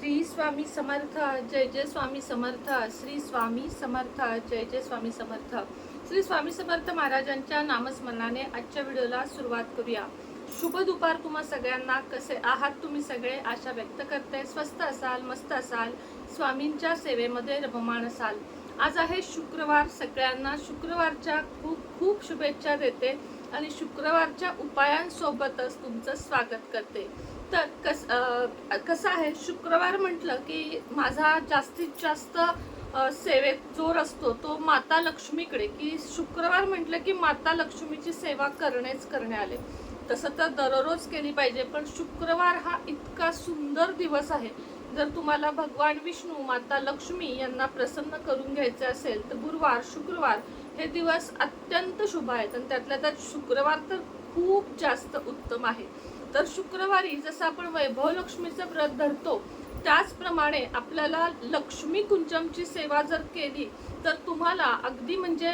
श्री स्वामी समर्थ जय जय स्वामी समर्थ श्री स्वामी समर्थ जय जय स्वामी समर्थ. श्री स्वामी समर्थ महाराजांच्या नामस्मरणाने आजच्या व्हिडिओला सुरुवात करूया. शुभ दुपार तुम्हा सगळ्यांना. कसे आहात तुम्ही सगळे? आशा व्यक्त करते. स्वस्त असाल मस्त असाल. स्वामींच्या सेवेमध्ये रममाण असाल. आज आहे शुक्रवार. सगळ्यांना शुक्रवारच्या खूप खूप शुभेच्छा देते आणि शुक्रवारच्या उपायांसोबतच तुमचं स्वागत करते. तर कस कसं आहे शुक्रवार म्हटलं की माझा जास्तीत जास्त सेवेत जोर असतो तो माता लक्ष्मीकडे. की शुक्रवार म्हटलं की माता लक्ष्मीची सेवा करणेच करणे आले. तसं तर दररोज केली पाहिजे पण शुक्रवार हा इतका सुंदर दिवस आहे. जर तुम्हाला भगवान विष्णू माता लक्ष्मी यांना प्रसन्न करून घ्यायचे असेल तर गुरुवार शुक्रवार हे दिवस अत्यंत शुभ आहेत. आणि त्यातल्या त्यात शुक्रवार तर खूप जास्त उत्तम आहे. तर शुक्रवारी जसं आपण वैभव लक्ष्मीचं व्रत धरतो त्याचप्रमाणे आपल्याला लक्ष्मी कुंचमची सेवा जर केली तर तुम्हाला अगदी म्हणजे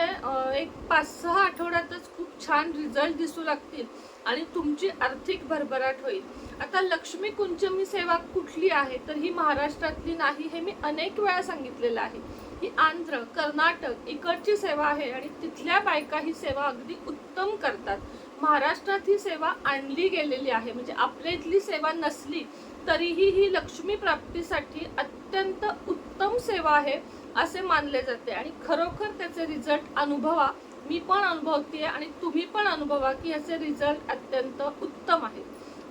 एक पाच सहा आठवड्यातच खूप छान रिझल्ट दिसू लागतील आणि तुमची आर्थिक भरभराट होईल. आता लक्ष्मी कुंचमी सेवा कुठली आहे? तर ही महाराष्ट्रातली नाही हे मी अनेक वेळा सांगितलेलं आहे. ही आंध्र कर्नाटक इकडची सेवा आहे आणि तिथल्या बायका ही सेवा अगदी उत्तम करतात. महाराष्ट्रात ही सेवा आणली गेलेली आहे. म्हणजे आपल्या इथली सेवा नसली तरीही ही लक्ष्मी प्राप्तीसाठी अत्यंत उत्तम सेवा आहे असे मानले जाते. आणि खरोखर त्याचे रिझल्ट अनुभवा. मी पण अनुभवते आणि तुम्ही पण अनुभवा की याचे रिझल्ट अत्यंत उत्तम आहे.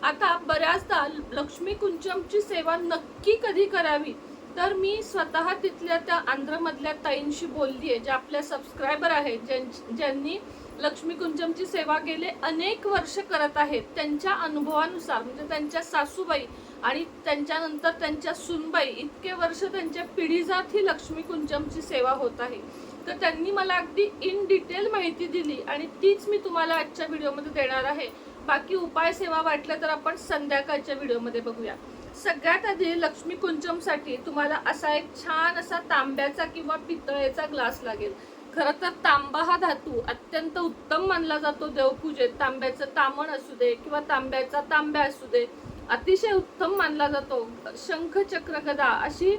आता बऱ्याचदा लक्ष्मी कुंचमची सेवा नक्की कधी करावी? तर मी स्वतः तिथल्या त्या आंध्रमधल्या ताईंशी बोलली आहे ज्या आपल्या सबस्क्रायबर आहेत ज्यां- ज्यांनी लक्ष्मीकुंजमची सेवा गेले अनेक वर्ष करत आहेत. त्यांच्या अनुभवानुसार म्हणजे त्यांच्या सासूबाई आणि त्यांच्यानंतर त्यांच्या सुनबाई इतके वर्ष त्यांच्या पिढीजात ही लक्ष्मीकुंजमची सेवा होत आहे. तर त्यांनी मला अगदी इन डिटेल माहिती दिली आणि तीच मी तुम्हाला आजच्या व्हिडिओमध्ये देणार आहे. बाकी उपाय सेवा वाटल्या तर आपण संध्याकाळच्या व्हिडिओमध्ये बघूया. सगळ्यात आधी लक्ष्मी कुंचमसाठी तुम्हाला असा एक छान असा तांब्याचा किंवा पितळेचा ग्लास लागेल. खरं तर तांबा हा धातू अत्यंत उत्तम मानला जातो देवपूजेत. तांब्याचं तामण असू दे किंवा तांब्याचा तांब्या असू दे अतिशय उत्तम मानला जातो. शंख चक्र गदा अशी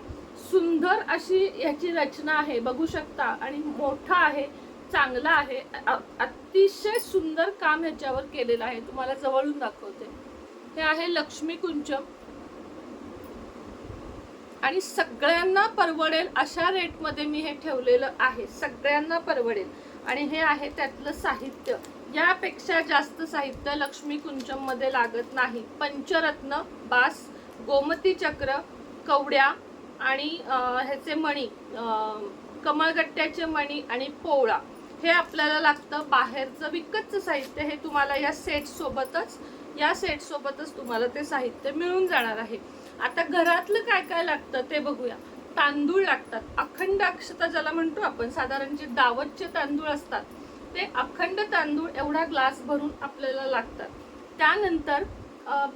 सुंदर अशी ह्याची रचना आहे बघू शकता. आणि मोठा आहे चांगला आहे अतिशय सुंदर काम ह्याच्यावर केलेलं आहे. तुम्हाला जवळून दाखवते. हे आहे लक्ष्मी कुंचम आणि सगळ्यांना परवडेल अशा रेटमध्ये मी हे ठेवलेलं आहे. सगळ्यांना परवडेल. आणि हे आहे त्यातलं साहित्य. यापेक्षा जास्त साहित्य लक्ष्मी कुंचममध्ये लागत नाही. पंचरत्न बास गोमती चक्र कवड्या आणि ह्याचे मणी कमळगट्ट्याचे मणी आणि पोवळा हे आपल्याला लागतं बाहेरचं विकतचं साहित्य. हे तुम्हाला या सेटसोबतच या सेटसोबतच तुम्हाला ते साहित्य मिळून जाणार आहे. आता घरातलं काय काय लागतं ते बघूया. तांदूळ लागतात. अखंड अक्षता ज्याला म्हणतो आपण साधारण जे दावतचे तांदूळ असतात ते अखंड तांदूळ एवढा ग्लास भरून आपल्याला लागतात. त्यानंतर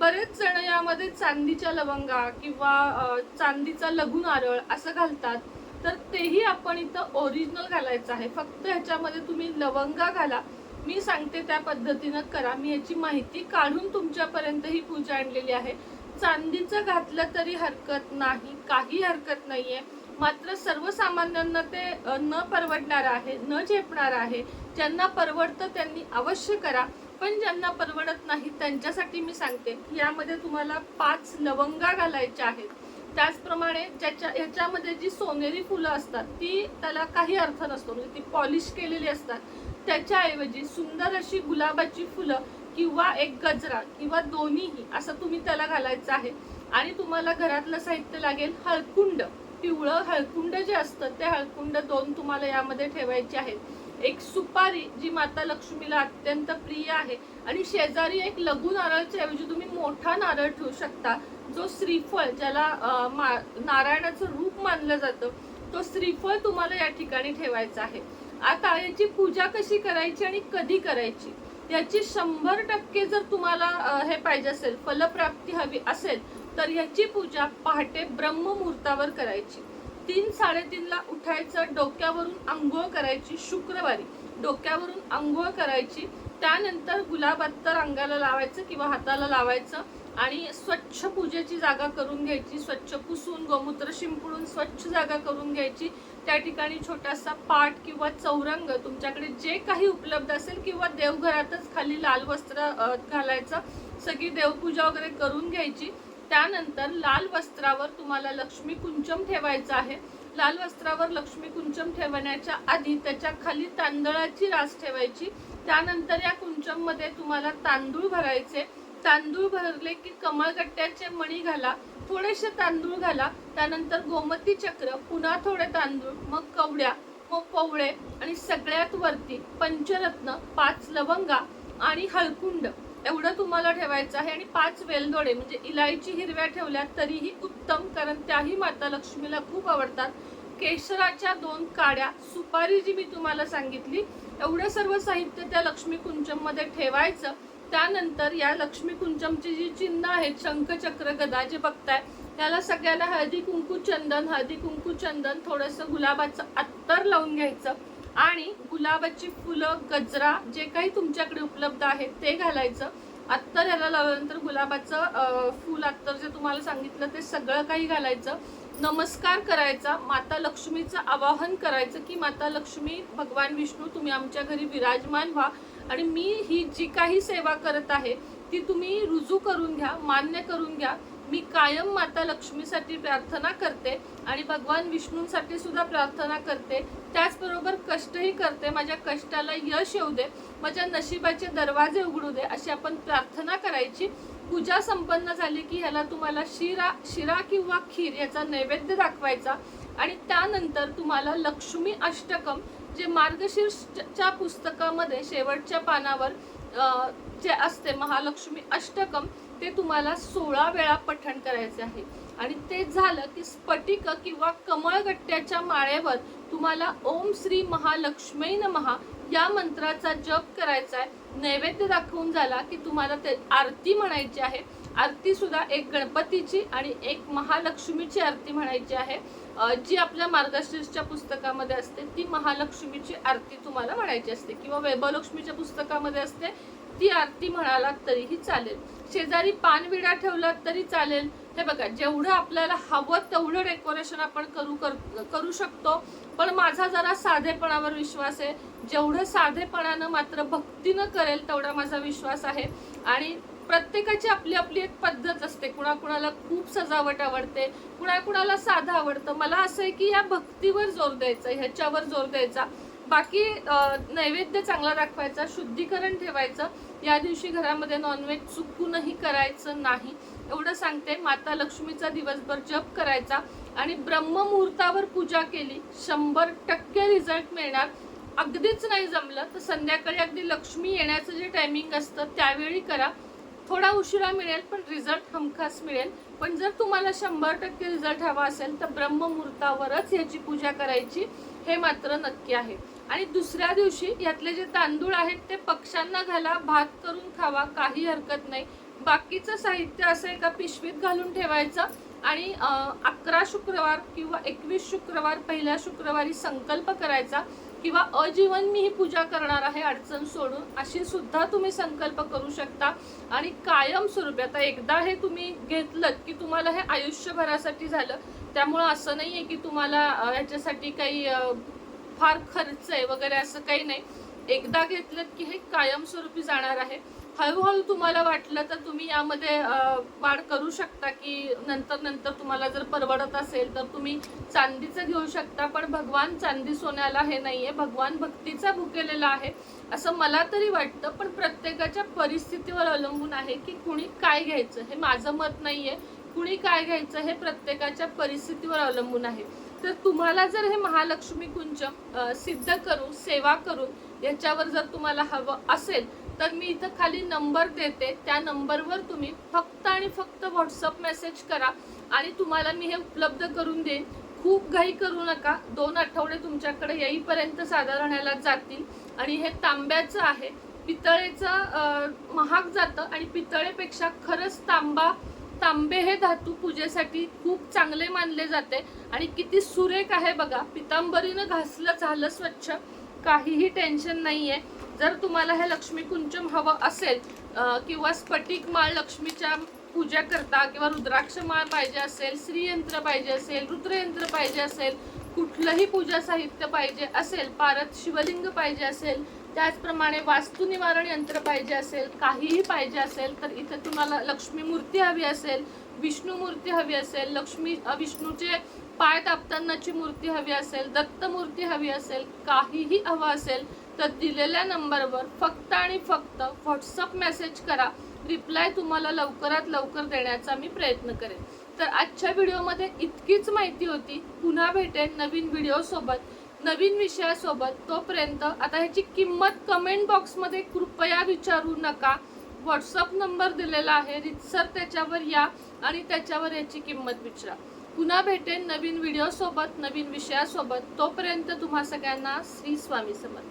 बरेच जण यामध्ये चांदीच्या लवंगा किंवा चांदीचा लघु नारळ असं घालतात. तर तेही आपण इथं ओरिजिनल घालायचं आहे. फक्त ह्याच्यामध्ये तुम्ही लवंगा घाला. मी सांगते त्या पद्धतीनं करा. मी याची माहिती काढून तुमच्यापर्यंत ही पूजा आणलेली आहे. चांदीचं घातलं तरी हरकत नाही काही हरकत नाहीये. मात्र सर्वसामान्यांना ते न परवडणार आहे न झेपणार आहे. ज्यांना परवडतं त्यांनी अवश्य करा. पण ज्यांना परवडत नाही त्यांच्यासाठी मी सांगते यामध्ये तुम्हाला पाच लवंगा घालायच्या आहेत. त्याचप्रमाणे ज्याच्या ह्याच्यामध्ये जी सोनेरी फुलं असतात ती त्याला काही अर्थ नसतो. म्हणजे ती पॉलिश केलेली असतात. त्याच्याऐवजी सुंदर अशी गुलाबाची फुलं किंवा एक गजरा किंवा दोन्हीही असं तुम्ही त्याला घालायचं आहे. आणि तुम्हाला घरातलं साहित्य लागेल हळकुंड. पिवळं हळकुंड जे असतं ते हळकुंड दोन तुम्हाला यामध्ये ठेवायचे आहेत. एक सुपारी जी माता लक्ष्मीला अत्यंत प्रिय आहे. आणि शेजारी एक लघु नारळच्या ऐवजी तुम्ही मोठा नारळ ठेवू शकता. जो श्रीफळ ज्याला मा- नारायणाचं रूप मानलं जातं तो श्रीफळ तुम्हाला या ठिकाणी ठेवायचा आहे. आता याची पूजा कशी करायची आणि कधी करायची? याची शंभर टक्के जर तुम्हाला हे पाहिजे असेल फलप्राप्ती हवी असेल तर ह्याची पूजा पहाटे ब्रह्ममुहूर्तावर करायची. तीन साडेतीनला उठायचं डोक्यावरून आंघोळ करायची शुक्रवारी डोक्यावरून आंघोळ करायची त्यानंतर गुलाब अत्तर अंगाला लावायचं किंवा हाताला लावायचं आणि स्वच्छ पूजेची जागा करून घ्यायची स्वच्छ पुसून गोमूत्र शिंपडून स्वच्छ जागा करून घ्यायची. त्या ठिकाणी छोटासा पाट किंवा चौरंग तुमच्याकडे जे काही उपलब्ध असेल किंवा देवघरातच खाली लाल वस्त्र घालायचं सगळी देवपूजा वगैरे करून घ्यायची. त्यानंतर लाल वस्त्रावर तुम्हाला लक्ष्मी कुंचम ठेवायचं आहे. लाल वस्त्रावर लक्ष्मी कुंचम ठेवण्याच्या आधी त्याच्याखाली तांदळाची रास ठेवायची. त्यानंतर या कुंचममध्ये तुम्हाला तांदूळ भरायचे. तांदूळ भरले की कमळगट्ट्याचे मणी घाला थोडेसे तांदूळ घाला त्यानंतर गोमती चक्र पुन्हा थोडे तांदूळ मग कवड्या मग पवळे आणि सगळ्यात वरती पंचरत्न पाच लवंगा आणि हळकुंड. एवढं तुम्हाला ठेवायचं आहे आणि पाच वेलदोडे म्हणजे इलायची हिरव्या ठेवल्या तरीही उत्तम कारण त्याही माता लक्ष्मीला खूप आवडतात. केशराच्या दोन काड्या सुपारी जी मी तुम्हाला सांगितली एवढं सर्व साहित्य त्या लक्ष्मी कुंचममध्ये ठेवायचं. त्यानंतर या लक्ष्मी कुंचमची जी चिन्ह आहेत शंख चक्र गदा जे बघताय त्याला सगळ्याला हळदी कुंकू चंदन हळदी कुंकू चंदन थोडंसं गुलाबाचं अत्तर लावून घ्यायचं आणि गुलाबाची फुलं गजरा जे काही तुमच्याकडे उपलब्ध आहेत ते घालायचं. अत्तर याला लावल्यानंतर गुलाबाचं फूल फुल अत्तर जे तुम्हाला सांगितलं ते सगळं काही घालायचं. नमस्कार करायचा माता लक्ष्मीचं आवाहन करायचं की माता लक्ष्मी भगवान विष्णू तुम्ही आमच्या घरी विराजमान व्हा. आणि मी ही जी काही सेवा करत आहे ती तुम्ही रुजू करून घ्या मान्य करून घ्या. मी कायम माता लक्ष्मीसाठी प्रार्थना करते आणि भगवान विष्णूंसाठी सुद्धा प्रार्थना करते. त्याचबरोबर कष्टही करते. माझ्या कष्टाला यश येऊ दे. माझ्या नशिबाचे दरवाजे उघडू दे अशी आपण प्रार्थना करायची. पूजा संपन्न झाली की ह्याला तुम्हाला शिरा शिरा किंवा खीर याचा नैवेद्य दाखवायचा. आणि त्यानंतर तुम्हाला लक्ष्मी अष्टकम जे मार्गशीर्षच्या पुस्तकामध्ये शेवटच्या पानावर जे असते महालक्ष्मी अष्टकम ते तुम्हाला सोळा वेळा पठण करायचे आहे. आणि ते झालं की स्फटिक किंवा कमळगट्ट्याच्या माळेवर तुम्हाला ओम श्री महालक्ष्मी नमहा या मंत्राचा जप करायचा आहे. नैवेद्य दाखवून झाला की तुम्हाला ते आरती म्हणायची आहे. आरतीसुद्धा एक गणपतीची आणि एक महालक्ष्मीची आरती म्हणायची आहे. जी आपल्या मार्गशीर्षच्या पुस्तकामध्ये असते ती महालक्ष्मीची आरती तुम्हाला म्हणायची असते किंवा वैभवलक्ष्मीच्या पुस्तकामध्ये असते ती आरती म्हणालात तरीही चालेल. शेजारी पानविडा ठेवलात तरी चालेल. हे बघा जेवढं आपल्याला हवं तेवढं डेकोरेशन आपण करू कर- करू शकतो. पण माझा जरा साधेपणावर विश्वास आहे. जेवढं साधेपणानं मात्र भक्तीनं करेल तेवढा माझा विश्वास आहे. आणि प्रत्येकाची आपली आपली एक पद्धत असते. कुणाकुणाला खूप सजावट आवडते कुणाकुणाला साधं आवडतं. मला असं आहे की या भक्तीवर जोर द्यायचा ह्याच्यावर जोर द्यायचा. बाकी नैवेद्य चांगला दाखवायचा शुद्धीकरण ठेवायचं. या दिवशी घरामध्ये नॉनव्हेज चुकूनही करायचं नाही. एवढं सांगते. माता लक्ष्मीचा दिवसभर जप करायचा आणि ब्रह्ममुहूर्तावर पूजा केली शंभर टक्के रिझल्ट मिळणार. अगदीच नाही जमलं तर संध्याकाळी अगदी लक्ष्मी येण्याचं जे टायमिंग असतं त्यावेळी करा. थोडा उशिरा मिळेल पण रिझल्ट हमखास मिळेल. पण जर तुम्हाला शंभर टक्के रिझल्ट हवा असेल तर ब्रह्ममुहूर्तावरच याची पूजा करायची हे मात्र नक्की आहे. आणि दुसऱ्या दिवशी यातले जे तांदूळ आहेत ते पक्ष्यांना घाला भात करून खावा काही हरकत नाही. बाकीचं साहित्य असं एका पिशवीत घालून ठेवायचं. आणि अकरा शुक्रवार किंवा एकवीस शुक्रवार पहिल्या शुक्रवारी संकल्प करायचा. किंवा अजीवन मी ही पूजा करणार आहे अडचण सोडून अशी सुद्धा तुम्ही संकल्प करू शकता. आणि कायमस्वरूपी आता एकदा हे तुम्ही घेतलं की तुम्हाला हे आयुष्यभरासाठी झालं. त्यामुळं असं नाही आहे की तुम्हाला याच्यासाठी ह्याच्यासाठी काही फार खर्च आहे वगैरे असं काही नाही. एकदा घेतलं की हे कायमस्वरूपी जाणार आहे. हळूहळू तुम्हाला वाटलं तर तुम्ही यामध्ये वाढ करू शकता की नंतर नंतर तुम्हाला जर परवडत असेल तर तुम्ही चांदीचं घेऊ शकता. पण भगवान चांदी सोन्याला हे नाही आहे भगवान भक्तीचा भुकेलेला आहे असं मला तरी वाटतं. पण प्रत्येकाच्या परिस्थितीवर अवलंबून आहे की कुणी काय घ्यायचं हे माझं मत नाही आहे कुणी काय घ्यायचं हे प्रत्येकाच्या परिस्थितीवर अवलंबून आहे. तर तुम्हाला जर हे महालक्ष्मी कुंज सिद्ध करून सेवा करून याच्यावर जर तुम्हाला हवं असेल तर मी इथं खाली नंबर देते. त्या नंबरवर तुम्ही फक्त आणि फक्त व्हॉट्सअप मेसेज करा आणि तुम्हाला मी हे उपलब्ध करून देईन. खूप घाई करू नका. दोन आठवडे तुमच्याकडे येईपर्यंत साधारण जातील. आणि हे तांब्याचं आहे. पितळेचं महाग जातं आणि पितळेपेक्षा खरंच तांबा तांबे हे धातू पूजेसाठी खूप चांगले मानले जाते. आणि किती सुरेख आहे बघा. पितांबरीनं घासलं झालं स्वच्छ. काहीही टेन्शन नाही आहे जर तुम्हाला हे लक्ष्मी कुंचम हवं असेल किंवा स्फटिक माळ लक्ष्मीच्या पूजा करता किंवा रुद्राक्ष माळ पाहिजे असेल श्रीयंत्र पाहिजे असेल रुद्रयंत्र पाहिजे असेल कुठलंही पूजा साहित्य पाहिजे असेल पारत शिवलिंग पाहिजे असेल त्याचप्रमाणे वास्तू निवारण यंत्र पाहिजे असेल काहीही पाहिजे असेल तर इथं तुम्हाला लक्ष्मी मूर्ती हवी असेल विष्णू मूर्ती हवी असेल लक्ष्मी विष्णूचे पाय तापतानाची मूर्ती हवी असेल दत्त मूर्ती हवी असेल काहीही हवं असेल तर दिलेल्या नंबरवर फक्त आणि फक्त व्हॉट्सअप मेसेज करा. रिप्लाय तुम्हाला लवकरात लवकर देण्याचा मी प्रयत्न करेन. तर आजच्या व्हिडिओमध्ये इतकीच माहिती होती. पुन्हा भेटेन नवीन व्हिडिओसोबत नवीन विषयासोबत. तोपर्यंत आता ह्याची किंमत कमेंट बॉक्समध्ये कृपया विचारू नका. व्हॉट्सअप नंबर दिलेला आहे. रितसर त्याच्यावर या आणि त्याच्यावर याची किंमत विचारा. पुन्हा भेटेन नवीन व्हिडिओसोबत नवीन विषयासोबत. तोपर्यंत तुम्हा सगळ्यांना श्री स्वामी समर्थ.